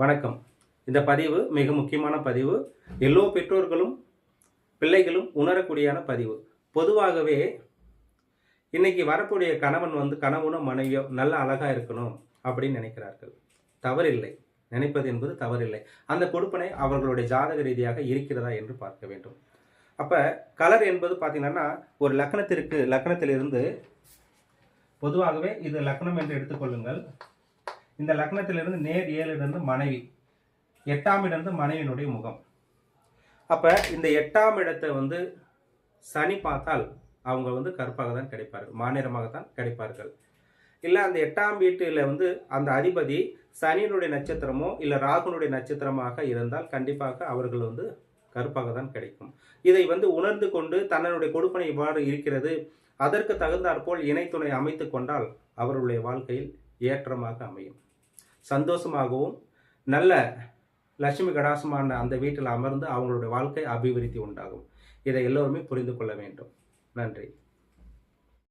வணக்கம். இந்த பதிவு மிக முக்கியமான பதிவு. எல்லோ பெற்றோர்களும் பிள்ளைகளும் உணரக்கூடியான பதிவு. பொதுவாகவே இன்னைக்கு வரக்கூடிய கணவன் வந்து கணவனும் மனைவியோ நல்ல அழகாக இருக்கணும் அப்படின்னு நினைக்கிறார்கள். தவறில்லை. நினைப்பது என்பது தவறில்லை. அந்த கொடுப்பனை அவர்களுடைய ஜாதக ரீதியாக இருக்கிறதா என்று பார்க்க வேண்டும். அப்போ கலர் என்பது பார்த்திங்கன்னா ஒரு லக்னத்திற்கு லக்னத்திலிருந்து பொதுவாகவே இது லக்னம் என்று எடுத்துக்கொள்ளுங்கள் இந்த லக்னத்திலிருந்து நேர் ஏழிலிருந்து மனைவி எட்டாம் இடந்து மனைவியினுடைய முகம். அப்போ இந்த எட்டாம் இடத்தை வந்து சனி பார்த்தால் அவங்க வந்து கருப்பாக தான் கிடைப்பார்கள் மாநிலமாக தான் கிடைப்பார்கள். இல்லை அந்த எட்டாம் வீட்டில் வந்து அந்த அதிபதி சனியினுடைய நட்சத்திரமோ இல்லை ராகுனுடைய நட்சத்திரமாக இருந்தால் கண்டிப்பாக அவர்கள் வந்து கருப்பாக தான் கிடைக்கும். இதை வந்து உணர்ந்து கொண்டு தன்னுடைய கொடுப்பனை இவ்வாறு இருக்கிறது அதற்கு தகுந்தாற்போல் இணைத்துணை அமைத்து கொண்டால் அவர்களுடைய வாழ்க்கையில் ஏற்றமாக அமையும். சந்தோஷமாகவும் நல்ல லட்சுமி கடாசமான அந்த வீட்டில் அமர்ந்து அவங்களுடைய வாழ்க்கை அபிவிருத்தி உண்டாகும். இதை எல்லோருமே புரிந்து கொள்ள வேண்டும். நன்றி.